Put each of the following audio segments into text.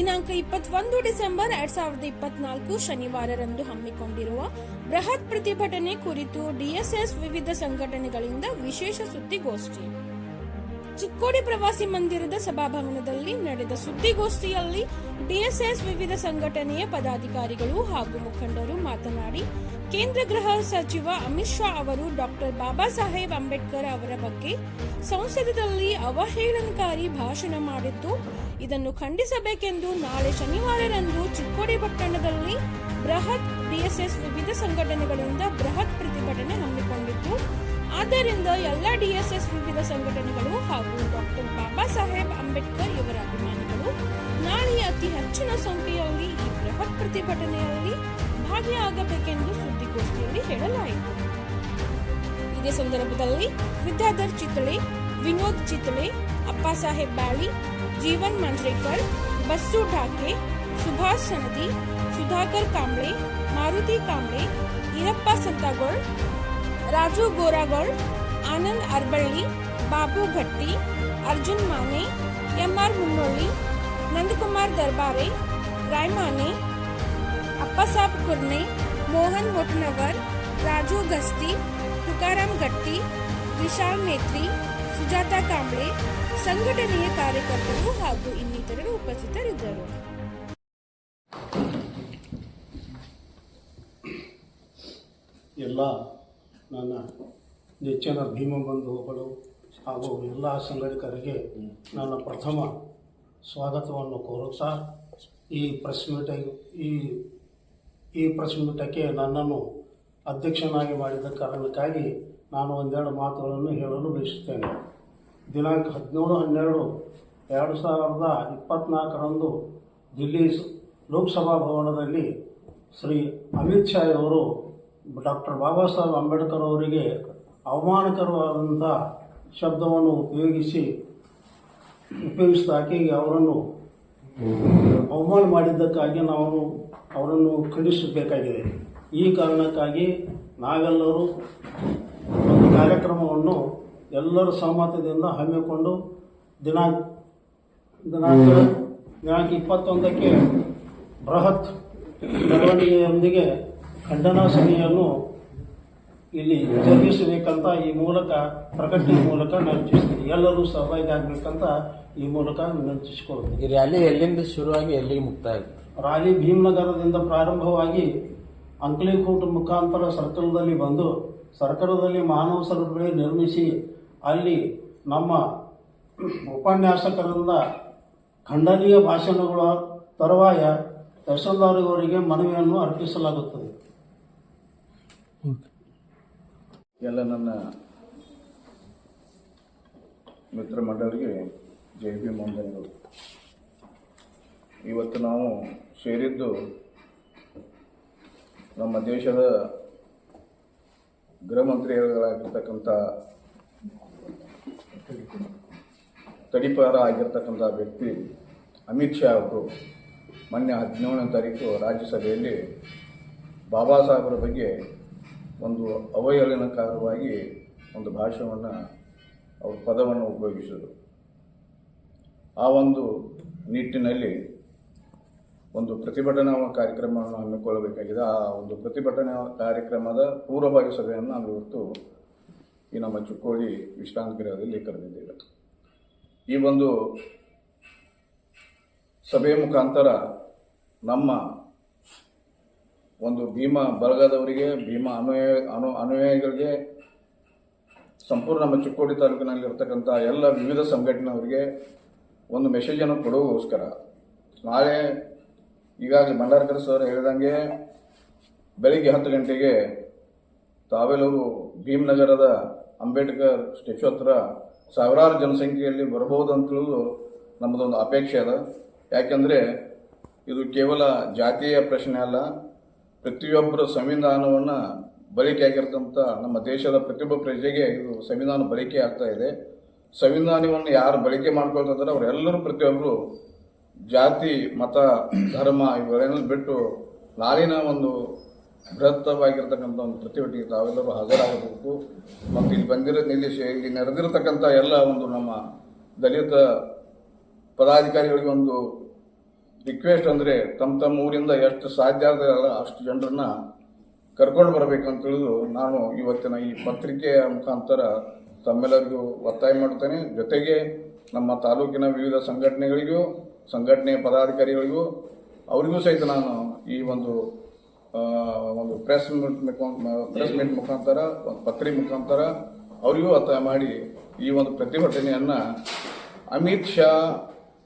ದಿನಾಂಕ ಇಪ್ಪತ್ತೊಂದು ಡಿಸೆಂಬರ್ ಎರಡ್ ಸಾವಿರದ ಇಪ್ಪತ್ನಾಲ್ಕು ಶನಿವಾರರಂದು ಹಮ್ಮಿಕೊಂಡಿರುವ ಬೃಹತ್ ಪ್ರತಿಭಟನೆ ಕುರಿತು ಡಿಎಸ್ಎಸ್ ವಿವಿಧ ಸಂಘಟನೆಗಳಿಂದ ವಿಶೇಷ ಸುದ್ದಿಗೋಷ್ಠಿ. ಚಿಕ್ಕೋಡಿ ಪ್ರವಾಸಿ ಮಂದಿರದ ಸಭಾಭವನದಲ್ಲಿ ನಡೆದ ಸುದ್ದಿಗೋಷ್ಠಿಯಲ್ಲಿ ಡಿಎಸ್ಎಸ್ ವಿವಿಧ ಸಂಘಟನೆಯ ಪದಾಧಿಕಾರಿಗಳು ಹಾಗೂ ಮುಖಂಡರು ಮಾತನಾಡಿ ಕೇಂದ್ರ ಗೃಹ ಸಚಿವ ಅಮಿತ್ ಶಾ ಅವರು ಡಾಕ್ಟರ್ ಬಾಬಾ ಸಾಹೇಬ್ ಅಂಬೇಡ್ಕರ್ ಅವರ ಬಗ್ಗೆ ಸಂಸದದಲ್ಲಿ ಅವಹೇಳನಕಾರಿ ಭಾಷಣ ಮಾಡಿದ್ದು, ಇದನ್ನು ಖಂಡಿಸಬೇಕೆಂದು ನಾಳೆ ಶನಿವಾರರಂದು ಚಿಕ್ಕೋಡಿ ಪಟ್ಟಣದಲ್ಲಿ ಬೃಹತ್ ಡಿಎಸ್ಎಸ್ ವಿವಿಧ ಸಂಘಟನೆಗಳಿಂದ ಬೃಹತ್ ಪ್ರತಿಭಟನೆ ಹಮ್ಮಿಕೊಂಡಿತ್ತು ಆದ್ದರಿಂದ ಎಲ್ಲ ಡಿಎಸ್ಎಸ್ ವಿವಿಧ ಸಂಘಟನೆಗಳು ಹಾಗೂ ಡಾಕ್ಟರ್ ಬಾಬಾ ಸಾಹೇಬ್ ಅಂಬೇಡ್ಕರ್ ಇವರ ಅಭಿಮಾನಿಗಳು ನಾಳೆ ಅತಿ ಹೆಚ್ಚಿನ ಸಂಖ್ಯೆಯಲ್ಲಿ ಈ ಬೃಹತ್ ಪ್ರತಿಭಟನೆಯಲ್ಲಿ ಭಾಗಿಯಾಗಬೇಕೆಂದು ಸುದ್ದಿಗೋಷ್ಠಿಯಲ್ಲಿ ಹೇಳಲಾಯಿತು. ಇದೇ ಸಂದರ್ಭದಲ್ಲಿ ವಿದ್ಯಾಧರ್ ಚಿತ್ತಳೆ, ವಿನೋದ್ ಚಿತ್ತಳೆ, ಅಪ್ಪ ಸಾಹೇಬ್ ಬಾಳಿ ಜೀವನ್ ಮಂಜ್ರೇಕರ್ ಬಸ್ಸು ಢಾಕೆ ಸುಭಾಷ್ ಸನದಿ, ಸುಧಾಕರ್ ಕಾಂಬ್ಳೆ, ಮಾರುತಿ ಕಾಂಬ್ಳೆ, ಈರಪ್ಪ ಸಂತಾಗೋಳ್, ರಾಜು ಗೋರಾಗೋಳ್, ಆನಂದ್ ಅರ್ಬಳ್ಳಿ, ಬಾಬು ಭಟ್ಟಿ, ಅರ್ಜುನ್ ಮಾನೆ, ಎಂಆರ್ ಮುನ್ನೋಳಿ, ನಂದಕುಮಾರ್ ದರ್ಬಾರೆ ರಾಯ್ಮಾನೆ ಅಪ್ಪಸಾಬ್ ಕುರ್ನೆ ಮೋಹನ್ ಮೊಟ್ನವರ್ ರಾಜು ಗಸ್ತಿ, ತುಕಾರಾಮ್ ಗಟ್ಟಿ, ವಿಶಾಲ್ ಮೇತ್ರಿ ಸುಜಾತಾ ಕಾಂಬ್ಳೆ, ಸಂಘಟನೆಯ ಕಾರ್ಯಕರ್ತರು ಹಾಗೂ ಇನ್ನಿತರರು ಉಪಸ್ಥಿತರಿದ್ದರು. ಎಲ್ಲ ನನ್ನ ನೆಚ್ಚಿನ ಭೀಮ ಬಂಧುಗಳು ಹಾಗೂ ಎಲ್ಲ ಸಂಘಟಕರಿಗೆ ನನ್ನ ಪ್ರಥಮ ಸ್ವಾಗತವನ್ನು ಕೋರುತ್ತಾ ಈ ಪ್ರೆಸ್ ಮೀಟಿಂಗ್ ಈ ಈ ಪ್ರೆಸ್ ಮೀಟಕ್ಕೆ ನನ್ನನ್ನು ಅಧ್ಯಕ್ಷನಾಗಿ ಮಾಡಿದ ಕಾರಣಕ್ಕಾಗಿ ನಾನು ಒಂದೆರಡು ಮಾತುಗಳನ್ನು ಹೇಳಲು ಬಯಸುತ್ತೇನೆ. ದಿನಾಂಕ ಹದಿನೇಳು ಹನ್ನೆರಡು ಎರಡು ಸಾವಿರದ ಇಪ್ಪತ್ತ್ನಾಲ್ಕರಂದು ದಿಲ್ಲಿ ಲೋಕಸಭಾ ಭವನದಲ್ಲಿ ಶ್ರೀ ಅಮಿತ್ ಶಾ ಅವರು ಡಾಕ್ಟರ್ ಬಾಬಾ ಸಾಹೇಬ್ ಅಂಬೇಡ್ಕರ್ ಅವರಿಗೆ ಅವಮಾನಕರವಾದಂಥ ಶಬ್ದವನ್ನು ಉಪಯೋಗಿಸಿ ಉಪಯೋಗಿಸಿದ ಆಕೆಗೆ ಅವರನ್ನು ಅವಮಾನ ಮಾಡಿದ್ದಕ್ಕಾಗಿ ನಾವು ಅವರನ್ನು ಖಂಡಿಸಬೇಕಾಗಿದೆ. ಈ ಕಾರಣಕ್ಕಾಗಿ ನಾವೆಲ್ಲರೂ ಒಂದು ಕಾರ್ಯಕ್ರಮವನ್ನು ಎಲ್ಲರೂ ಸಹಮತದಿಂದ ಹಮ್ಮಿಕೊಂಡು ದಿನಾಂಕ ದಿನಾಂಕ ದಿನಾಂಕ ಇಪ್ಪತ್ತೊಂದಕ್ಕೆ ಬೃಹತ್ ಬೆಳವಣಿಗೆಯೊಂದಿಗೆ ಖಂಡನಾ ಸಭೆಯನ್ನು ಇಲ್ಲಿ ಜನ್ಮಿಸಬೇಕಂತ ಈ ಮೂಲಕ ಪ್ರಕಟಣೆ ಮೂಲಕ ವಿನಂತಿಸ್ತೀನಿ ಎಲ್ಲರೂ ಸಹಭಾಗಿಯಾಗಬೇಕಂತ ಈ ಮೂಲಕ ವಿನಂತಿಸಿಕೊಳ್ಳುತ್ತೇನೆ ಈ ರ್ಯಾಲಿ ಎಲ್ಲಿಂದ ಶುರುವಾಗಿ ಎಲ್ಲಿಗೆ ಮುಕ್ತಾಯ ರ್ಯಾಲಿ ಭೀಮನಗರದಿಂದ ಪ್ರಾರಂಭವಾಗಿ ಅಂಕಲಿಕೋಟ್ ಮುಖಾಂತರ ಸರ್ಕಲ್ದಲ್ಲಿ ಬಂದು ಸರ್ಕಲದಲ್ಲಿ ಮಾನವ ಸರಪಳಿ ನಿರ್ಮಿಸಿ ಅಲ್ಲಿ ನಮ್ಮ ಉಪನ್ಯಾಸಕರಿಂದ ಖಂಡನೀಯ ಭಾಷಣಗಳ ತರುವಾಯ ತಹಸೀಲ್ದಾರ್ಯವರಿಗೆ ಮನವಿಯನ್ನು ಅರ್ಪಿಸಲಾಗುತ್ತದೆ. ಎಲ್ಲ ನನ್ನ ಮಿತ್ರ ಮಂಡಳಿಗೆ ಜೈ ಬಿ ವಂದನೆಗಳು ಇವತ್ತು ನಾವು ಸೇರಿದ್ದು ನಮ್ಮ ದೇಶದ ಗೃಹ ಮಂತ್ರಿಗಳಾಗಿರ್ತಕ್ಕಂಥ ತಡಿಪಾರ ಆಗಿರ್ತಕ್ಕಂಥ ವ್ಯಕ್ತಿ ಅಮಿತ್ ಶಾ ಅವರು ಮೊನ್ನೆ ಹದಿನೇಳನೇ ತಾರೀಕು ರಾಜ್ಯಸಭೆಯಲ್ಲಿ ಬಾಬಾ ಸಾಹೇಬರ ಬಗ್ಗೆ ಒಂದು ಅವಹೇಳನಕಾರವಾಗಿ ಒಂದು ಭಾಷೆಯನ್ನು ಅವರು ಪದವನ್ನು ಉಪಯೋಗಿಸಿದರು. ಆ ಒಂದು ನಿಟ್ಟಿನಲ್ಲಿ ಒಂದು ಪ್ರತಿಭಟನಾ ಕಾರ್ಯಕ್ರಮವನ್ನು ಹಮ್ಮಿಕೊಳ್ಳಬೇಕಾಗಿದೆ. ಆ ಒಂದು ಪ್ರತಿಭಟನಾ ಕಾರ್ಯಕ್ರಮದ ಪೂರ್ವಭಾಗಿ ಸಭೆಯನ್ನು ನಾವು ಇವತ್ತು ಈ ನಮ್ಮ ಚಿಕ್ಕೋಡಿ ವಿಶ್ರಾಂತಿ ಗೃಹದಲ್ಲಿ ಕರೆದಿದ್ದೇವೆ. ಈ ಒಂದು ಸಭೆಯ ಮುಖಾಂತರ ನಮ್ಮ ಒಂದು ಭೀಮಾ ಬಳಗದವರಿಗೆ ಭೀಮಾ ಅನುಯ ಅನು, ಅನುಯಾಯಿಗಳಿಗೆ, ಸಂಪೂರ್ಣ ನಮ್ಮ ಚಿಕ್ಕೋಡಿ ತಾಲೂಕಿನಲ್ಲಿ ಇರ್ತಕ್ಕಂಥ ಎಲ್ಲ ವಿವಿಧ ಸಂಘಟನೆಯವರಿಗೆ ಒಂದು ಮೆಸೇಜನ್ನು ಕೊಡುವಗೋಸ್ಕರ. ನಾಳೆ ಈಗಾಗಲೇ ಭಂಡಾರಕರ್ ಸರ್ ಹೇಳಿದಂಗೆ ಬೆಳಿಗ್ಗೆ ಹತ್ತು ಗಂಟೆಗೆ ತಾವೆಲ್ಲರೂ ಭೀಮನಗರದ ಅಂಬೇಡ್ಕರ್ ಸ್ಟ್ಯಾಚ್ಯೂ ಹತ್ರ ಸಾವಿರಾರು ಜನಸಂಖ್ಯೆಯಲ್ಲಿ ಬರಬಹುದು ಅಂತ ನಮ್ಮದೊಂದು ಅಪೇಕ್ಷೆ ಅದ. ಯಾಕೆಂದರೆ ಇದು ಕೇವಲ ಜಾತಿಯ ಪ್ರಶ್ನೆ ಅಲ್ಲ ಪ್ರತಿಯೊಬ್ಬರ ಸಂವಿಧಾನವನ್ನು ಬಳಕೆ ಆಗಿರ್ತಂಥ ನಮ್ಮ ದೇಶದ ಪ್ರತಿಯೊಬ್ಬ ಪ್ರಜೆಗೆ ಇದು ಸಂವಿಧಾನ ಬಳಕೆ ಆಗ್ತಾ ಇದೆ. ಸಂವಿಧಾನವನ್ನು ಯಾರು ಬಳಕೆ ಮಾಡ್ಕೊಳ್ತಿದ್ದಾರೆ ಅವರೆಲ್ಲರೂ ಪ್ರತಿಯೊಬ್ಬರು ಜಾತಿ, ಮತ, ಧರ್ಮ ಇವೆಲ್ಲ ಬಿಟ್ಟು ನಾಳಿನ ಒಂದು ಬೃಹತ್ತವಾಗಿರ್ತಕ್ಕಂಥ ಒಂದು ಪ್ರತಿಭಟನೆಗೆ ತಾವೆಲ್ಲರೂ ಹಾಜರಾಗಬೇಕು. ಮತ್ತು ಇಲ್ಲಿ ಬಂದಿರೋ ಇಲ್ಲಿ ಇಲ್ಲಿ ನೆರೆದಿರತಕ್ಕಂಥ ಎಲ್ಲ ಒಂದು ನಮ್ಮ ದಲಿತ ಪದಾಧಿಕಾರಿಗಳಿಗೆ ಒಂದು ರಿಕ್ವೆಸ್ಟ್ ಅಂದರೆ ತಮ್ಮ ತಮ್ಮ ಊರಿಂದ ಎಷ್ಟು ಸಾಧ್ಯ ಆಗಲ್ಲ ಅಷ್ಟು ಜನರನ್ನ ಕರ್ಕೊಂಡು ಬರಬೇಕಂತ ತಿಳಿದು ನಾನು ಇವತ್ತಿನ ಈ ಪತ್ರಿಕೆಯ ಮುಖಾಂತರ ತಮ್ಮೆಲ್ಲರಿಗೂ ಒತ್ತಾಯ ಮಾಡ್ತೇನೆ. ಜೊತೆಗೆ ನಮ್ಮ ತಾಲೂಕಿನ ವಿವಿಧ ಸಂಘಟನೆಗಳಿಗೂ, ಸಂಘಟನೆಯ ಪದಾಧಿಕಾರಿಗಳಿಗೂ, ಅವರಿಗೂ ಸಹಿತ ನಾನು ಈ ಒಂದು ಒಂದು ಪ್ರೆಸ್ ಮೀಟ್ ಪ್ರೆಸ್ ಮೀಟ್ ಮುಖಾಂತರ, ಒಂದು ಪತ್ರಿಕೆ ಮುಖಾಂತರ ಅವರಿಗೂ ಒತ್ತಾಯ ಮಾಡಿ ಈ ಒಂದು ಪ್ರತಿಭಟನೆಯನ್ನ ಅಮಿತ್ ಶಾ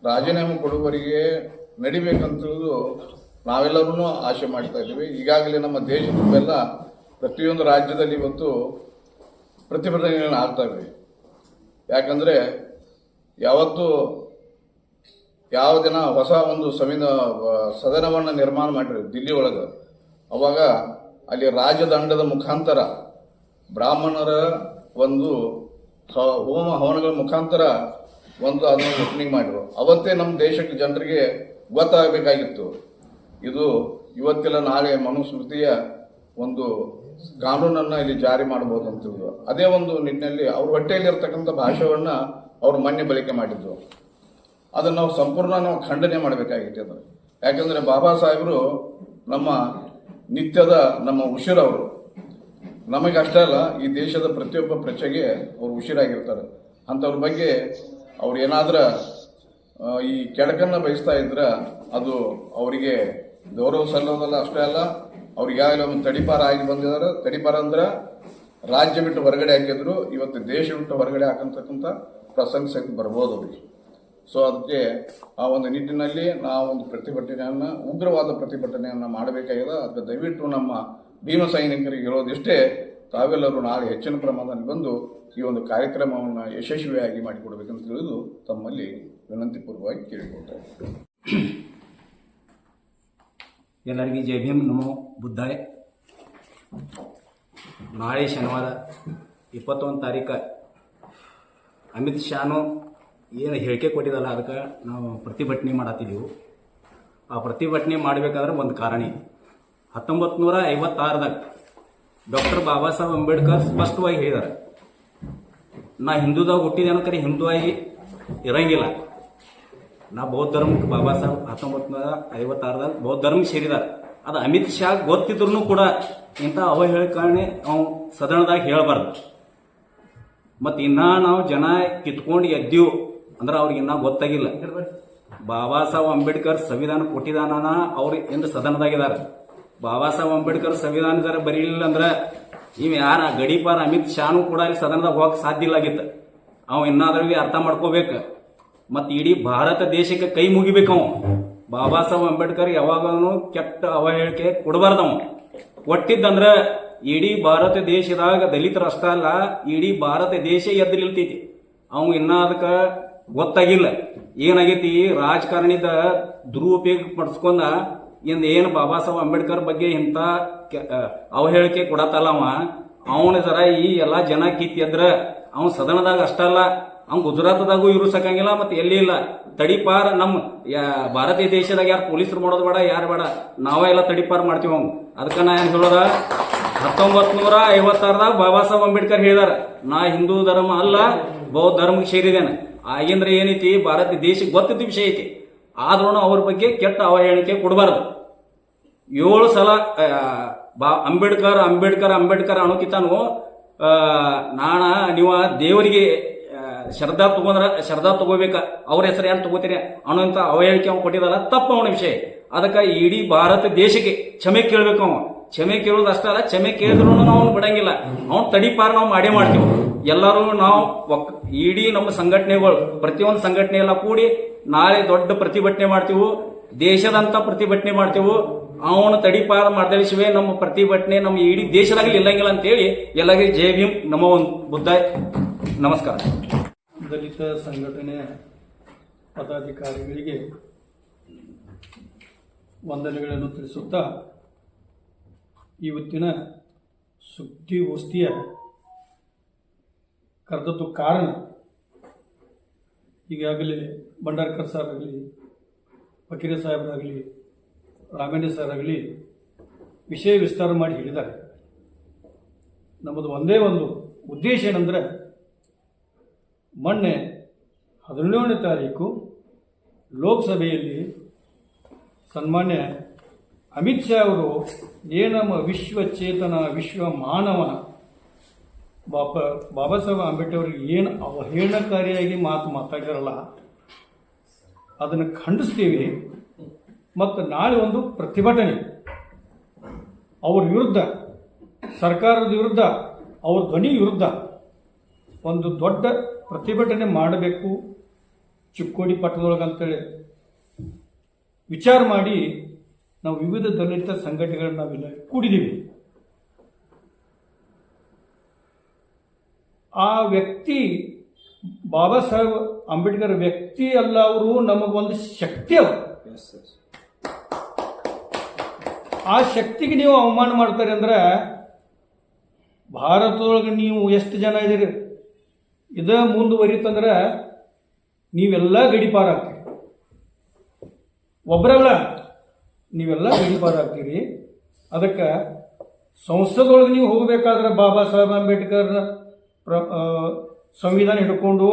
ರಾಜೀನಾಮೆ ಕೊಡುವವರಿಗೆ ನಡಿಬೇಕಂತ ನಾವೆಲ್ಲರೂ ಆಶೆ ಮಾಡ್ತಾ ಇದ್ದೀವಿ. ಈಗಾಗಲೇ ನಮ್ಮ ದೇಶ ತುಂಬೆಲ್ಲ ಪ್ರತಿಯೊಂದು ರಾಜ್ಯದಲ್ಲಿ ಇವತ್ತು ಪ್ರತಿಭಟನೆಗಳನ್ನು ಆಗ್ತಾ ಯಾಕಂದ್ರೆ ಯಾವತ್ತು ಯಾವ ದಿನ ಹೊಸ ಒಂದು ಸಂವಿಧಾನ ಸದನವನ್ನು ನಿರ್ಮಾಣ ಮಾಡಿದ್ರು ದಿಲ್ಲಿ ಒಳಗೆ. ಅವಾಗ ಅಲ್ಲಿ ರಾಜದಂಡದ ಮುಖಾಂತರ ಬ್ರಾಹ್ಮಣರ ಒಂದು ಹೋಮ ಹವನಗಳ ಮುಖಾಂತರ ಒಂದು ಅದನ್ನು ಓಪನಿಂಗ್ ಮಾಡಿದ್ರು. ಅವತ್ತೇ ನಮ್ಮ ದೇಶಕ್ಕೆ ಜನರಿಗೆ ಗೊತ್ತಾಗಬೇಕಾಗಿತ್ತು. ಇದು ಇವತ್ತಿಲ್ಲ, ನಾಳೆ ಮನುಸ್ಮೃತಿಯ ಒಂದು ಕಾನೂನನ್ನು ಇಲ್ಲಿ ಜಾರಿ ಮಾಡಬಹುದು ಅಂತ ಅದೇ ಒಂದು ನಿಟ್ಟಿನಲ್ಲಿ ಅವ್ರ ಹೊಟ್ಟೆಯಲ್ಲಿರ್ತಕ್ಕಂಥ ಭಾಷೆಯನ್ನ ಅವರು ಮೊನ್ನೆ ಬಳಕೆ ಮಾಡಿದ್ರು. ಅದನ್ನು ನಾವು ಸಂಪೂರ್ಣ ನಾವು ಖಂಡನೆ ಮಾಡಬೇಕಾಗಿತ್ತು ಅದು ಯಾಕಂದರೆ ಬಾಬಾ ಸಾಹೇಬರು ನಮ್ಮ ನಿತ್ಯದ ನಮ್ಮ ಉಸಿರವರು ನಮಗೆ ಅಷ್ಟೇ ಅಲ್ಲ ಈ ದೇಶದ ಪ್ರತಿಯೊಬ್ಬ ಪ್ರಜೆಗೆ ಅವರು ಉಸಿರಾಗಿರ್ತಾರೆ ಅಂಥವ್ರ ಬಗ್ಗೆ ಅವ್ರು ಏನಾದ್ರ ಈ ಕೆಡಕನ್ನ ಬಯಸ್ತಾ ಇದ್ರೆ ಅದು ಅವರಿಗೆ ಗೌರವ ಸಲ್ಲೋದಲ್ಲ ಅಷ್ಟೇ ಅಲ್ಲ, ಅವ್ರಿಗೆ ಯಾವ ಒಂದು ತಡಿಪಾರ ಆಗಿ ಬಂದಿದ್ದಾರೆ. ತಡಿಪಾರ ಅಂದ್ರೆ ರಾಜ್ಯ ಬಿಟ್ಟು ಹೊರಗಡೆ ಹಾಕಿದ್ರು, ಇವತ್ತು ದೇಶ ಬಿಟ್ಟು ಹೊರಗಡೆ ಹಾಕಂತಕ್ಕಂಥ ಪ್ರಸಂಗ ಸಹಿತ ಬರ್ಬೋದು ಅವರಿಗೆ. ಸೊ ಅದಕ್ಕೆ ಆ ಒಂದು ನಿಟ್ಟಿನಲ್ಲಿ ನಾವು ಒಂದು ಪ್ರತಿಭಟನೆಯನ್ನ, ಉಗ್ರವಾದ ಪ್ರತಿಭಟನೆಯನ್ನ ಮಾಡಬೇಕಾಗಿದೆ. ಅದಕ್ಕೆ ದಯವಿಟ್ಟು ನಮ್ಮ ಭೀಮ ಸೈನಿಕರಿಗೆ ಹೇಳೋದಿಷ್ಟೇ, ತಾವೆಲ್ಲರೂ ನಾಳೆ ಹೆಚ್ಚಿನ ಪ್ರಮಾಣದಲ್ಲಿ ಬಂದು ಈ ಒಂದು ಕಾರ್ಯಕ್ರಮವನ್ನು ಯಶಸ್ವಿಯಾಗಿ ಮಾಡಿಕೊಡ್ಬೇಕಂತ ತಿಳಿದು ತಮ್ಮಲ್ಲಿ ವಿನಂತಿಪೂರ್ವಕವಾಗಿ ಕೇಳಿಕೊಳ್ತಾ ಎಲ್ಲರಿಗೂ ಜೈ ಭೀಮ್, ನಮೋ ಬುದ್ಧಾಯ. ನಾಳೆ ಶನಿವಾರ, ಇಪ್ಪತ್ತೊಂದು ತಾರೀಕು. ಅಮಿತ್ ಶಾನು ಏನು ಹೇಳಿಕೆ ಕೊಟ್ಟಿದ್ದಲ್ಲ, ಅದಕ್ಕೆ ನಾವು ಪ್ರತಿಭಟನೆ ಮಾಡತ್ತಿದ್ದೆವು ಆ ಪ್ರತಿಭಟನೆ ಮಾಡಬೇಕಾದ್ರೆ ಒಂದು ಕಾರಣ ಇದೆ. ಹತ್ತೊಂಬತ್ತು ನೂರ ಐವತ್ತಾರದಾಗ ಡಾಕ್ಟರ್ ಬಾಬಾ ಸಾಹೇಬ್ ಅಂಬೇಡ್ಕರ್ ಸ್ಪಷ್ಟವಾಗಿ ಹೇಳಿದ್ದಾರೆ. ನಾ ಹಿಂದೂದಾಗ ಹುಟ್ಟಿದೇನೋ ಕರೆ ಹಿಂದೂ ಆಗಿ ಇರಂಗಿಲ್ಲ. ನಾ ಬೌದ್ಧ ಧರ್ಮಕ್ಕೆ ಬಾಬಾ ಸಾಹೇಬ್ ಹತ್ತೊಂಬತ್ತು ನೂರ ಐವತ್ತಾರದಲ್ಲಿ ಬೌದ್ಧ ಧರ್ಮಕ್ಕೆ ಸೇರಿದಾರೆ. ಅದು ಅಮಿತ್ ಶಾ ಗೊತ್ತಿದ್ರು ಕೂಡ ಇಂಥ ಅವಹೇಳಕರಣೆ ಅವ್ ಸದನದಾಗ ಹೇಳಬಾರ್ದು. ಮತ್ತು ಇನ್ನೂ ನಾವು ಜನ ಕಿತ್ಕೊಂಡು ಎದ್ದೀವು ಅಂದ್ರೆ ಅವ್ರಿಗೆ ಇನ್ನೂ ಗೊತ್ತಾಗಿಲ್ಲ. ಬಾಬಾ ಸಾಹೇಬ್ ಅಂಬೇಡ್ಕರ್ ಸಂವಿಧಾನ ಕೊಟ್ಟಿದಾನ ಅವ್ರು ಎಂದು ಸದನದಾಗಿದ್ದಾರೆ ಬಾಬಾ ಸಾಹೇಬ್ ಅಂಬೇಡ್ಕರ್ ಸಂವಿಧಾನ ಜರ ಬರೀಲಿಲ್ಲ ಅಂದ್ರೆ ನೀವು ಯಾರ ಗಡೀಪಾರ ಅಮಿತ್ ಶಾನು ಕೂಡ ಅಲ್ಲಿ ಸದನದಾಗ ಹೋಗಕ್ಕೆ ಸಾಧ್ಯ ಇಲ್ಲ ಆಗಿತ್ತು. ಅವ ಇನ್ನಾದ್ರೂ ಅರ್ಥ ಮಾಡ್ಕೋಬೇಕು. ಮತ್ತು ಇಡೀ ಭಾರತ ದೇಶಕ್ಕೆ ಕೈ ಮುಗಿಬೇಕು ಅವ ಬಾಬಾ ಸಾಹೇಬ್ ಅಂಬೇಡ್ಕರ್ ಯಾವಾಗಲೂ ಕೆಟ್ಟ ಅವಹೇಳಿಕೆ ಕೊಡಬಾರ್ದವ. ಒಟ್ಟಿದ್ದಂದ್ರ ಇಡೀ ಭಾರತ ದೇಶದಾಗ ದಲಿತರ ಅಷ್ಟ ಅಲ್ಲ, ಇಡೀ ಭಾರತ ದೇಶ ಎದ್ದು ನಿಲ್ತೈತಿ ಅವ್ ಇನ್ನ ಅದಕ್ಕ ಗೊತ್ತಾಗಿಲ್ಲ. ಏನಾಗೈತಿ, ರಾಜಕಾರಣಿದ ದುರುಪಯೋಗ ಪಡಿಸ್ಕೊಂಡ ಇಂದ ಏನು ಬಾಬಾ ಸಾಹೇಬ್ ಅಂಬೇಡ್ಕರ್ ಬಗ್ಗೆ ಇಂಥ ಅವಹೇಳಿಕೆ ಕೊಡತ್ತಲ್ಲ ಅವ ಅವನ ಜರ ಈ ಎಲ್ಲಾ ಜನ ಅವ್ನು ಅವ್ನ ಸದನದಾಗ ಅಷ್ಟಲ್ಲ ಅವ್ನು ಗುಜರಾತ್ದಾಗೂ ಇವ್ರು ಸಾಕಂಗಿಲ್ಲ, ಮತ್ತೆ ಎಲ್ಲಿ ಇಲ್ಲ. ತಡಿಪಾರ ನಮ್ಮ ಭಾರತೀಯ ದೇಶದಾಗ ಯಾರು ಪೊಲೀಸರು ಮಾಡೋದು ಬೇಡ, ಯಾರು ಬೇಡ. ನಾವೇ ಎಲ್ಲ ತಡಿಪಾರ ಮಾಡ್ತೀವಿ ಅವ್ನು ಅದಕ್ಕೆ ನಾ ಏನು ಹೇಳೋದ? ಹತ್ತೊಂಬತ್ತು ನೂರ ಐವತ್ತಾರದಾಗ ಬಾಬಾ ಸಾಹೇಬ್ ಅಂಬೇಡ್ಕರ್ ಹೇಳಿದಾರ, ನಾ ಹಿಂದೂ ಧರ್ಮ ಅಲ್ಲ, ಬೌದ್ಧ ಧರ್ಮಕ್ಕೆ ಸೇರಿದ್ದೇನೆ. ಆಗಿಂದ್ರೆ ಏನೈತಿ? ಭಾರತ ದೇಶಕ್ಕೆ ಗೊತ್ತಿದ್ದ ವಿಷಯ ಐತಿ. ಆದ್ರೂ ಅವ್ರ ಬಗ್ಗೆ ಕೆಟ್ಟ ಅವಹೇಳಿಕೆ ಕೊಡಬಾರ್ದು. ಏಳು ಸಲ ಬಾ, ಅಂಬೇಡ್ಕರ್ ಅಂಬೇಡ್ಕರ್ ಅಂಬೇಡ್ಕರ್ ಅನ್ನೋಕಿತಾನು ನಾಣ ನೀವು ದೇವರಿಗೆ ಶ್ರದ್ಧಾ ತಗೊಂಡ್ರ ಶ್ರದ್ಧಾ ತಗೋಬೇಕ. ಅವ್ರ ಹೆಸರು ಏನು ತಗೋತೀರಿ? ಅನ್ನೋಂಥ ಅವಹೇಳಿಕೆ ಅವ್ನು ಕೊಟ್ಟಿದ್ದಲ್ಲ ತಪ್ಪು ಅವನ ವಿಷಯ. ಅದಕ್ಕೆ ಇಡೀ ಭಾರತ ದೇಶಕ್ಕೆ ಕ್ಷಮೆ ಕೇಳ್ಬೇಕು ಅವ ಕ್ಷಮೆ ಕೇಳೋದು ಅಷ್ಟೇ ಅಲ್ಲ, ಕ್ಷಮೆ ಕೇಳಿದ್ರು ನಾವು ಅವ್ನು ಬಿಡಂಗಿಲ್ಲ. ಅವ್ನು ತಡಿಪಾರ ನಾವು ಮಾಡೇ ಮಾಡ್ತೀವಿ. ಎಲ್ಲರೂ ನಾವು ಇಡೀ ನಮ್ಮ ಸಂಘಟನೆಗಳು, ಪ್ರತಿಯೊಂದು ಸಂಘಟನೆ ಎಲ್ಲ ಕೂಡಿ ನಾಳೆ ದೊಡ್ಡ ಪ್ರತಿಭಟನೆ ಮಾಡ್ತೀವಿ. ದೇಶದಂತ ಪ್ರತಿಭಟನೆ ಮಾಡ್ತೀವಿ. ಅವನು ತಡಿಪಾರ ಮಾಡ್ದಳಿಸುವೆ ನಮ್ಮ ಪ್ರತಿಭಟನೆ ನಮ್ಮ ಇಡೀ ದೇಶದಾಗಲಿ ಇಲ್ಲಂಗಿಲ್ಲ ಅಂತೇಳಿ ಎಲ್ಲರಿಗೂ ಜೈ ಭೀಮ್, ನಮೋ ಬುದ್ಧ ನಮಸ್ಕಾರ. ದಲಿತ ಸಂಘಟನೆಯ ಪದಾಧಿಕಾರಿಗಳಿಗೆ ವಂದನೆಗಳನ್ನು ತಿಳಿಸುತ್ತಾ ಇವತ್ತಿನ ಸುದ್ದಿಗೋಷ್ಠಿಯ ಕರೆದದ್ದು ಕಾರಣ ಈಗಾಗಲೇ ಭಂಡಾರ್ಕರ್ ಸರ್ ಆಗಲಿ ಫಕೀರ ಸಾಹೇಬರಾಗಲಿ ರಾಮಣ್ಣ ಸರ್ ಆಗಲಿ ವಿಷಯ ವಿಸ್ತಾರ ಮಾಡಿ ಹೇಳಿದ್ದಾರೆ. ನಮ್ಮದು ಒಂದೇ ಒಂದು ಉದ್ದೇಶ ಏನಂದ್ರೆ ಮೊನ್ನೆ ಹದಿನೇಳನೇ ತಾರೀಕು ಲೋಕಸಭೆಯಲ್ಲಿ ಸನ್ಮಾನ್ಯ ಅಮಿತ್ ಶಾ ಅವರು ಏನಮ್ಮ ವಿಶ್ವ ಚೇತನ ವಿಶ್ವ ಮಾನವ ಬಾಪ ಬಾಬಾ ಸಾಹೇಬ್ ಅಂಬೇಡ್ಕರ್ ಏನು ಅವಹೇಳನಕಾರಿಯಾಗಿ ಮಾತು ಮಾತಾಡಿರಲ್ಲ ಅದನ್ನು ಖಂಡಿಸ್ತೀವಿ. ಮತ್ತು ನಾಳೆ ಒಂದು ಪ್ರತಿಭಟನೆ. ಅವ್ರ ವಿರುದ್ಧ, ಸರ್ಕಾರದ ವಿರುದ್ಧ, ಅವ್ರ ಧ್ವನಿ ವಿರುದ್ಧ ಒಂದು ದೊಡ್ಡ ಪ್ರತಿಭಟನೆ ಮಾಡಬೇಕು ಚಿಕ್ಕೋಡಿ ಪಟ್ಟಣದೊಳಗೆ ಅಂತೇಳಿ ವಿಚಾರ ಮಾಡಿ ನಾವು ವಿವಿಧ ದಲಿತ ಸಂಘಟನೆಗಳನ್ನ ನಾವಿಲ್ಲ ಕೂಡಿದ್ದೀವಿ ಆ ವ್ಯಕ್ತಿ ಬಾಬಾ ಸಾಹೇಬ್ ಅಂಬೇಡ್ಕರ್ ವ್ಯಕ್ತಿ ಅಲ್ಲ ಅವರು ನಮಗೊಂದು ಶಕ್ತಿ ಅವರು ಆ ಶಕ್ತಿಗೆ ನೀವು ಅವಮಾನ ಮಾಡ್ತಾರೆ ಅಂದ್ರೆ ಭಾರತದೊಳಗೆ ನೀವು ಎಷ್ಟು ಜನ ಇದ್ದೀರಿ? ಇದ ಮುಂದುವರಿತಂದ್ರೆ ನೀವೆಲ್ಲ ಗಡಿಪಾರಾಗ್ತೀರಿ ಒಬ್ಬರಲ್ಲ ನೀವೆಲ್ಲ ಗಡಿಪಾರಾಗ್ತೀರಿ ಅದಕ್ಕೆ ಸಂಸ್ಥೆದೊಳಗೆ ನೀವು ಹೋಗಬೇಕಾದ್ರೆ ಬಾಬಾ ಸಾಹೇಬ್ ಅಂಬೇಡ್ಕರ್ ಪ್ರ ಸಂವಿಧಾನ ಹಿಡ್ಕೊಂಡು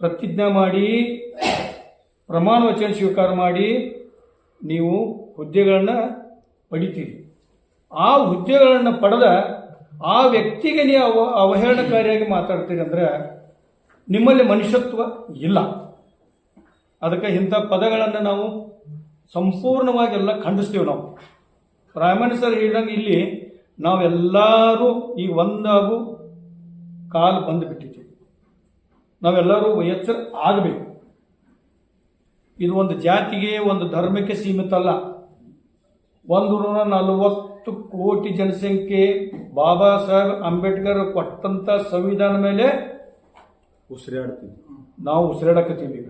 ಪ್ರತಿಜ್ಞೆ ಮಾಡಿ, ಪ್ರಮಾಣ ವಚನ ಸ್ವೀಕಾರ ಮಾಡಿ ನೀವು ಹುದ್ದೆಗಳನ್ನು ಪಡಿತೀರಿ. ಆ ಹುದ್ದೆಗಳನ್ನು ಪಡೆದ ಆ ವ್ಯಕ್ತಿಗೆ ನೀವು ಅವ, ಅವಹೇಳನಕಾರಿಯಾಗಿ ಮಾತಾಡ್ತೀರಿ ಅಂದರೆ ನಿಮ್ಮಲ್ಲಿ ಮನುಷ್ಯತ್ವ ಇಲ್ಲ. ಅದಕ್ಕೆ ಇಂಥ ಪದಗಳನ್ನು ನಾವು ಸಂಪೂರ್ಣವಾಗಿ ಎಲ್ಲ ಖಂಡಿಸ್ತೀವಿ ನಾವು. ರಾಮಾಯಣ ಸರ್ ಹೇಳಿದಂಗೆ ಇಲ್ಲಿ ನಾವೆಲ್ಲರೂ ಈ ಒಂದಾಗು ಕಾಲು ಬಂದು ಬಿಟ್ಟಿದ್ದೀವಿ ನಾವೆಲ್ಲರೂ ಎಚ್ಚರ ಆಗಬೇಕು. ಇದು ಒಂದು ಜಾತಿಗೆ ಒಂದು ಧರ್ಮಕ್ಕೆ ಸೀಮಿತ ಅಲ್ಲ. ಒಂದು ನೂರ ನಲವತ್ತು ಕೋಟಿ ಜನಸಂಖ್ಯೆ ಬಾಬಾ ಸಾಹೇಬ್ ಅಂಬೇಡ್ಕರ್ ಕೊಟ್ಟಂಥ ಸಂವಿಧಾನ ಮೇಲೆ ಉಸಿರಾಡ್ತೀವಿ. ನಾವು ಉಸಿರಾಡಕತ್ತೀವಿ ಈಗ.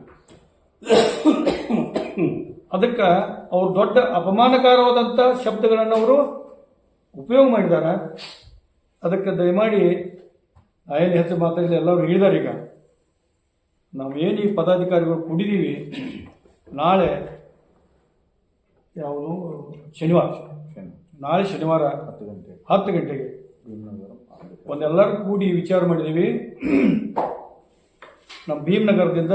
ಅದಕ್ಕೆ ಅವ್ರು ದೊಡ್ಡ ಅಪಮಾನಕಾರವಾದಂಥ ಶಬ್ದಗಳನ್ನು ಅವರು ಉಪಯೋಗ ಮಾಡಿದ್ದಾರೆ ಅದಕ್ಕೆ ದಯಮಾಡಿ ಆಯಲ್ಲಿ ಹೆಚ್ಚು ಮಾತಾಡಿಲ್ಲ ಎಲ್ಲರೂ ಹೇಳಿದ್ದಾರೆ ಈಗ. ನಾವು ಏನು ಈ ಪದಾಧಿಕಾರಿಗಳು ಕುಡಿದೀವಿ ನಾಳೆ ಯಾವುದು ಶನಿವಾರ. ನಾಳೆ ಶನಿವಾರ ಹತ್ತು ಗಂಟೆ ಹತ್ತು ಗಂಟೆಗೆ ಒಂದೆಲ್ಲರೂ ಕೂಡಿ ವಿಚಾರ ಮಾಡಿದ್ದೀವಿ. ನಮ್ಮ ಭೀಮನಗರದಿಂದ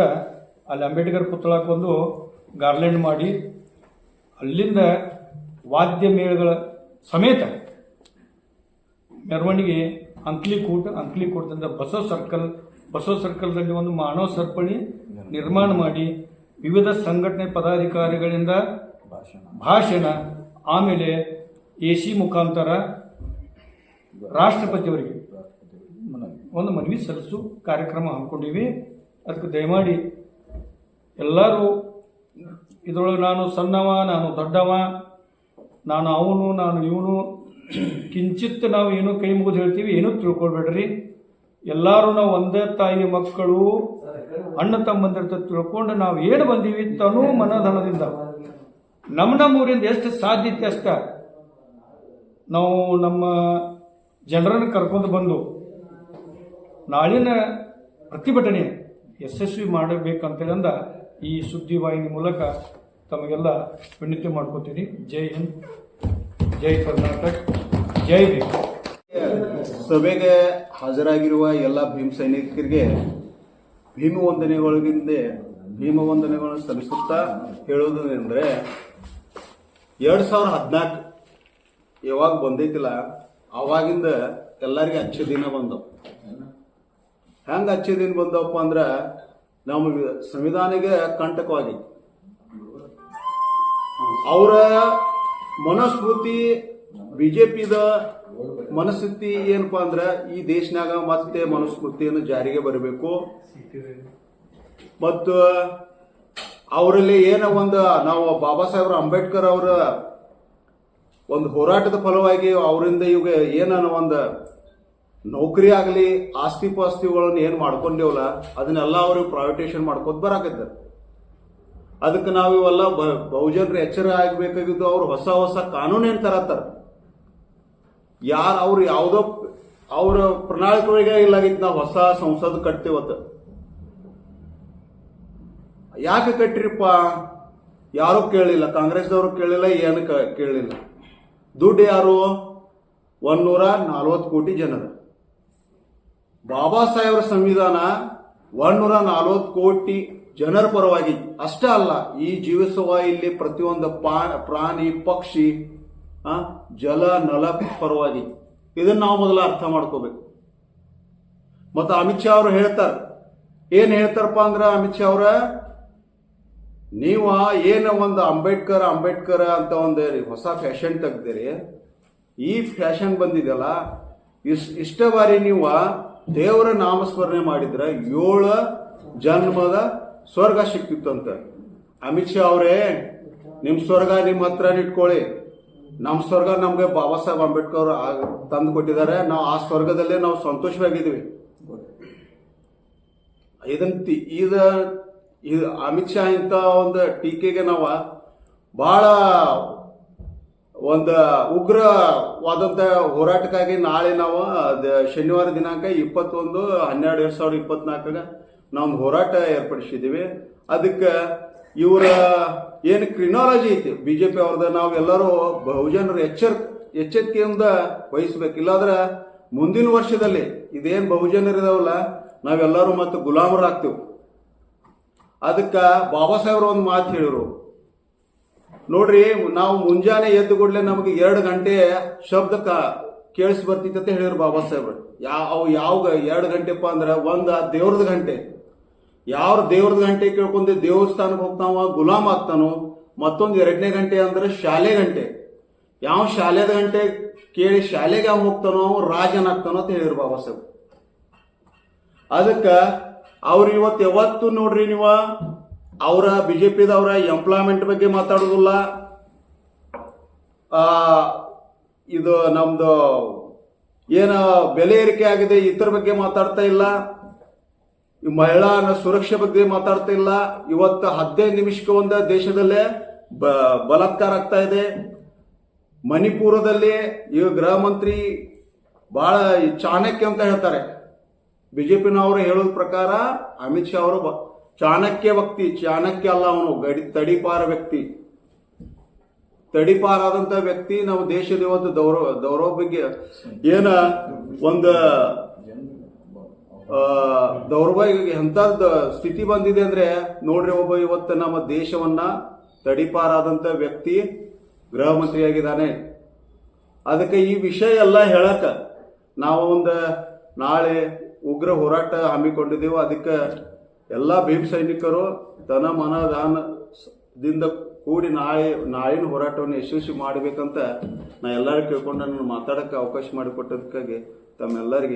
ಅಲ್ಲಿ ಅಂಬೇಡ್ಕರ್ ಪುತ್ಳಕ್ಕೆ ಒಂದು ಗಾರ್ಲೆಂಡ್ ಮಾಡಿ ಅಲ್ಲಿಂದ ವಾದ್ಯ ಮೇಳಗಳ ಸಮೇತ ಮೆರವಣಿಗೆ ಅಂಕ್ಲಿಕೂಟ ಅಂಕ್ಲಿಕೂಟದಿಂದ ಬಸವ ಸರ್ಕಲ್ ಬಸವ ಸರ್ಕಲ್ದಲ್ಲಿ ಒಂದು ಮಾನವ ಸರಪಳಿ ನಿರ್ಮಾಣ ಮಾಡಿ ವಿವಿಧ ಸಂಘಟನೆ ಪದಾಧಿಕಾರಿಗಳಿಂದ ಭಾಷಣ. ಭಾಷಣ ಆಮೇಲೆ ಎ ಸಿ ಮುಖಾಂತರ ರಾಷ್ಟ್ರಪತಿಯವರಿಗೆ ಒಂದು ಮನವಿ ಸಲ್ಲಿಸು ಕಾರ್ಯಕ್ರಮ ಹಮ್ಮಿಕೊಂಡಿವಿ. ಅದಕ್ಕೆ ದಯಮಾಡಿ ಎಲ್ಲರೂ ಇದರೊಳಗೆ ನಾನು ಸಣ್ಣವ, ನಾನು ದೊಡ್ಡವ, ನಾನು ಅವನು, ನಾನು ಇವನು, ಕಿಂಚಿತ್ ನಾವು ಏನು ಕೈ ಮುಗಿದು ಹೇಳ್ತೀವಿ, ಏನೂ ತಿಳ್ಕೊಳ್ಬೇಡ್ರಿ. ಎಲ್ಲರೂ ನಾವು ಒಂದೇ ತಾಯಿ ಮಕ್ಕಳು, ಅಣ್ಣ ತಮ್ಮಂದಿರ್ತ ತಿಳ್ಕೊಂಡು ನಾವು ಏನು ಬಂದೀವಿ ತನು ಮನಧನದಿಂದ. ನಮ್ಮ ನಮ್ಮೂರಿಂದ ಎಷ್ಟು ಸಾಧ್ಯತೆ ಅಷ್ಟ. ನಾವು ನಮ್ಮ ಜನರನ್ನು ಕರ್ಕೊಂಡು ಬಂದು ನಾಳಿನ ಪ್ರತಿಭಟನೆ ಯಶಸ್ವಿ ಮಾಡಬೇಕಂತೇಳಿ ಅಂದ ಈ ಸುದ್ದಿವಾಹಿನಿ ಮೂಲಕ ತಮಗೆಲ್ಲ ವಿನಂತಿ ಮಾಡ್ಕೋತೀನಿ. ಜೈ ಹಿಂದ್, ಜೈ ಕರ್ನಾಟಕ, ಜೈ ಭೀಮ್. ಸಭೆಗೆ ಹಾಜರಾಗಿರುವ ಎಲ್ಲ ಭೀಮ್ ಸೈನಿಕರಿಗೆ ಭೀಮ ವಂದನೆಗಳಿಂದ ಭೀಮ ವಂದನೆಗಳನ್ನು ಸಲ್ಲಿಸುತ್ತಾ ಹೇಳುವುದೇನೆಂದರೆ, ಎರಡು ಸಾವಿರದ ಹದಿನಾಲ್ಕು ಯಾವಾಗ ಬಂದೈತಿಲ್ಲ ಅವಾಗಿಂದ ಎಲ್ಲರಿಗೆ ಅಚ್ಚ ದಿನ ಬಂದವು. ಹೆಂಗೆ ಅಚ್ಚ ದಿನ ಬಂದವಪ್ಪ ಅಂದ್ರೆ, ನಮ್ಮ ವಿ- ಸಂವಿಧಾನಿಗೆ ಕಂಟಕವಾಗಿ. ಅವರ ಮನಸ್ಫೂರ್ತಿ ಬಿಜೆಪಿದ ಮನಸ್ಥಿತಿ ಏನಪ್ಪಾ ಅಂದ್ರೆ, ಈ ದೇಶನಾಗ ಮತ್ತೆ ಮನಸ್ಫೂರ್ತಿಯನ್ನು ಜಾರಿಗೆ ಬರಬೇಕು. ಮತ್ತು ಅವರಲ್ಲಿ ಏನ ಒಂದು, ನಾವು ಬಾಬಾ ಸಾಹೇಬ್ರ ಅಂಬೇಡ್ಕರ್ ಅವರ ಒಂದು ಹೋರಾಟದ ಫಲವಾಗಿ ಅವರಿಂದ ಇವಾಗ ಏನನ್ನ ಒಂದು ನೌಕರಿ ಆಗಲಿ, ಆಸ್ತಿ ಪಾಸ್ತಿಗಳನ್ನು ಏನು ಮಾಡ್ಕೊಂಡೇವಲ್ಲ ಅದನ್ನೆಲ್ಲ ಅವರು ಪ್ರೈವೇಟೇಷನ್ ಮಾಡ್ಕೊತ ಬರಾಕಿದ್ದಾರೆ ಅದಕ್ಕೆ ನಾವು ಇವೆಲ್ಲ ಬಹುಜನರು ಎಚ್ಚರ ಆಗ್ಬೇಕಾಗಿದ್ದು ಅವರು ಹೊಸ ಹೊಸ ಕಾನೂನು ಏನ್ ತರತ್ತಾರ. ಯಾರು, ಅವ್ರು ಯಾವುದೋ ಅವರ ಪ್ರಣಾಳಿಕೆಗಳಿಗೆ ಇಲ್ಲಾಗಿತ್ತು ನಾವು ಹೊಸ ಸಂಸದ್ ಕಟ್ತೀವತ್ತ ಯಾಕೆ ಕಟ್ಟ್ರಿಪ್ಪ? ಯಾರು ಕೇಳಿಲ್ಲ, ಕಾಂಗ್ರೆಸ್ದವರು ಕೇಳಿಲ್ಲ, ಏನು ಕೇಳಿಲ್ಲ. ದುಡ್ಡು ಯಾರು? ಒಂದೂರ ನಲ್ವತ್ತು ಕೋಟಿ ಜನರು. ಬಾಬಾ ಸಾಹೇಬ್ರ ಸಂವಿಧಾನ ಒಂದೂರ ನಲವತ್ತು ಕೋಟಿ ಜನರ ಪರವಾಗಿ ಅಷ್ಟೇ ಅಲ್ಲ, ಈ ಜೀವಿಸುವ ಇಲ್ಲಿ ಪ್ರತಿಯೊಂದು ಪ್ರಾಣಿ, ಪಕ್ಷಿ ಜಲ ನಲ ಪರವಾಗಿ ಇದನ್ನ ನಾವು ಮೊದಲ ಅರ್ಥ ಮಾಡ್ಕೋಬೇಕು. ಮತ್ತು ಅಮಿತ್ ಶಾ ಅವರು ಹೇಳ್ತಾರೆ. ಏನ್ ಹೇಳ್ತಾರಪ್ಪ ಅಂದ್ರೆ ಅಮಿತ್ ಶಾ ಅವ್ರ ನೀವು ಏನು ಒಂದು ಅಂಬೇಡ್ಕರ್ ಅಂಬೇಡ್ಕರ್ ಅಂತ ಒಂದು ಹೊಸ ಫ್ಯಾಷನ್ ತೆಗ್ದಿರಿ. ಈ ಫ್ಯಾಷನ್ ಬಂದಿದೆಯಲ್ಲ, ಇಸ್, ಇಷ್ಟ ಬಾರಿ ನೀವು ದೇವರ ನಾಮಸ್ಮರಣೆ ಮಾಡಿದ್ರೆ ಏಳು ಜನ್ಮದ ಸ್ವರ್ಗ ಸಿಕ್ತಿತ್ತಂತ ಅಮಿತ್ ಶಾ ಅವರೇ ನಿಮ್ಮ ಸ್ವರ್ಗ ನಿಮ್ಮ ಹತ್ರ ಇಟ್ಕೊಳ್ಳಿ. ನಮ್ಮ ಸ್ವರ್ಗ ನಮಗೆ ಬಾಬಾ ಸಾಹೇಬ್ ಅಂಬೇಡ್ಕರ್ ತಂದು ಕೊಟ್ಟಿದ್ದಾರೆ. ನಾವು ಆ ಸ್ವರ್ಗದಲ್ಲೇ ನಾವು ಸಂತೋಷವಾಗಿದ್ದೀವಿ. ಇದನ್ ತಿ- ಇದ ಇದು ಅಮಿತ್ ಶಾ ಇಂಥ ಒಂದು ಟೀಕೆಗೆ ನಾವು ಬಹಳ ಒಂದು ಉಗ್ರವಾದಂಥ ಹೋರಾಟಕ್ಕಾಗಿ ನಾಳೆ ನಾವು ಶನಿವಾರ ದಿನಾಂಕ ಇಪ್ಪತ್ತೊಂದು, ಹನ್ನೆರಡು, ಎರಡು ಸಾವಿರದ ಇಪ್ಪತ್ನಾಲ್ಕಾಗ ನಾವು ಹೋರಾಟ ಏರ್ಪಡಿಸಿದ್ದೀವಿ ಅದಕ್ಕೆ ಇವರ ಏನು ಕ್ರಿನಾಲಜಿ ಐತಿ ಬಿ ಜೆ ಪಿ ಅವ್ರದ್ದು ನಾವೆಲ್ಲರೂ ಬಹುಜನರು ಎಚ್ಚರ್, ಎಚ್ಚರಿಕೆಯಿಂದ ವಹಿಸ್ಬೇಕು. ಇಲ್ಲಾಂದ್ರೆ ಮುಂದಿನ ವರ್ಷದಲ್ಲಿ ಇದೇನು ಬಹುಜನರಿದಾವಲ್ಲ, ನಾವೆಲ್ಲರೂ ಮತ್ತೆ ಗುಲಾಮರಾಗ್ತೀವಿ. ಅದಕ್ಕೆ ಬಾಬಾ ಸಾಹೇಬ್ರು ಒಂದು ಮಾತು ಹೇಳಿದರು. ನೋಡ್ರಿ, ನಾವು ಮುಂಜಾನೆ ಎದ್ದು ಕೂಡಲೇ ನಮಗೆ ಎರಡು ಗಂಟೆ ಶಬ್ದ ಕೇಳಿಸ್ ಬರ್ತಿತ್ತು ಅಂತ ಹೇಳಿದ್ರು ಬಾಬಾ ಸಾಹೇಬ್ರು. ಯಾವ ಅವು ಯಾವ ಎರಡು ಗಂಟೆಪ್ಪ ಅಂದ್ರೆ ಒಂದು ದೇವ್ರದ ಗಂಟೆ. ಯಾವ ದೇವ್ರದ ಗಂಟೆ ಕೇಳ್ಕೊಂಡು ದೇವಸ್ಥಾನಕ್ಕೆ ಹೋಗ್ತಾವ, ಗುಲಾಮ್ ಆಗ್ತಾನೋ, ಮತ್ತೊಂದು ಎರಡನೇ ಗಂಟೆ ಅಂದ್ರೆ ಶಾಲೆ ಗಂಟೆ. ಯಾವ ಶಾಲೆದ ಗಂಟೆ ಕೇಳಿ ಶಾಲೆಗೆ ಹೋಗ್ತಾನೋ ರಾಜನಾಗ್ತಾನೋ ಅಂತ ಹೇಳಿದ್ರು ಬಾಬಾ ಸಾಹೇಬ್ ಅದಕ್ಕೆ ಅವ್ರು ಇವತ್ತು ಯಾವತ್ತು ನೋಡ್ರಿ ನೀವು? ಅವರ ಬಿಜೆಪಿದವರ ಎಂಪ್ಲಾಯ್ಮೆಂಟ್ ಬಗ್ಗೆ ಮಾತಾಡೋದಿಲ್ಲ. ಇದು ನಮ್ದು ಏನ ಬೆಲೆ ಏರಿಕೆ ಆಗಿದೆ ಇತರ ಬಗ್ಗೆ ಮಾತಾಡ್ತಾ ಇಲ್ಲ. ಮಹಿಳಾ ಸುರಕ್ಷೆ ಬಗ್ಗೆ ಮಾತಾಡ್ತಾ ಇಲ್ಲ. ಇವತ್ತು ಹದಿನೈದು ನಿಮಿಷಕ್ಕೆ ಒಂದು ದೇಶದಲ್ಲೇ ಬಲಾತ್ಕಾರ ಆಗ್ತಾ ಇದೆ. ಮಣಿಪುರದಲ್ಲಿ ಈ ಗೃಹ ಮಂತ್ರಿ ಬಹಳ ಚಾಣಕ್ಯ ಅಂತ ಹೇಳ್ತಾರೆ. ಬಿಜೆಪಿನವರು ಹೇಳೋದ ಪ್ರಕಾರ ಅಮಿತ್ ಶಾ ಅವರು ಚಾಣಕ್ಯ ವ್ಯಕ್ತಿ, ಚಾಣಕ್ಯ ಅಲ್ಲ ಅವನು, ಗಡಿ ತಡಿಪಾರ ವ್ಯಕ್ತಿ. ತಡಿಪಾರಾದಂತ ವ್ಯಕ್ತಿ ನಮ್ಮ ದೇಶದ ಇವತ್ತು ದೌರ್ವ ಬಗ್ಗೆ ಏನ ಒಂದು ದೌರ್ಭಾಗ್ಯ ಎಂತದ್ ಸ್ಥಿತಿ ಬಂದಿದೆ ಅಂದ್ರೆ ನೋಡ್ರಿ ಒಬ್ಬ ಇವತ್ತು ನಮ್ಮ ದೇಶವನ್ನ ತಡಿಪಾರಾದಂತ ವ್ಯಕ್ತಿ ಗೃಹ ಮಂತ್ರಿಯಾಗಿದ್ದಾನೆ. ಅದಕ್ಕೆ ಈ ವಿಷಯ ಎಲ್ಲ ಹೇಳಕ ನಾವು ಒಂದು ನಾಳೆ ಉಗ್ರ ಹೋರಾಟ ಹಮ್ಮಿಕೊಂಡಿದ್ದೇವೆ, ಅದಕ್ಕೆ ಎಲ್ಲ ಭೀಮ್ ಸೈನಿಕರು ಧನ, ಮನ ದಾನದಿಂದ ಕೂಡಿ ನಾಳೆ ನಾಳಿನ ಹೋರಾಟವನ್ನು ಯಶಸ್ವಿ ಮಾಡಬೇಕಂತ ನಾ ಎಲ್ಲರೂ ಕೇಳ್ಕೊಂಡು ನನ್ನ ಮಾತಾಡೋಕ್ಕೆ ಅವಕಾಶ ಮಾಡಿಕೊಟ್ಟದಕ್ಕಾಗಿ ತಮ್ಮೆಲ್ಲರಿಗೆ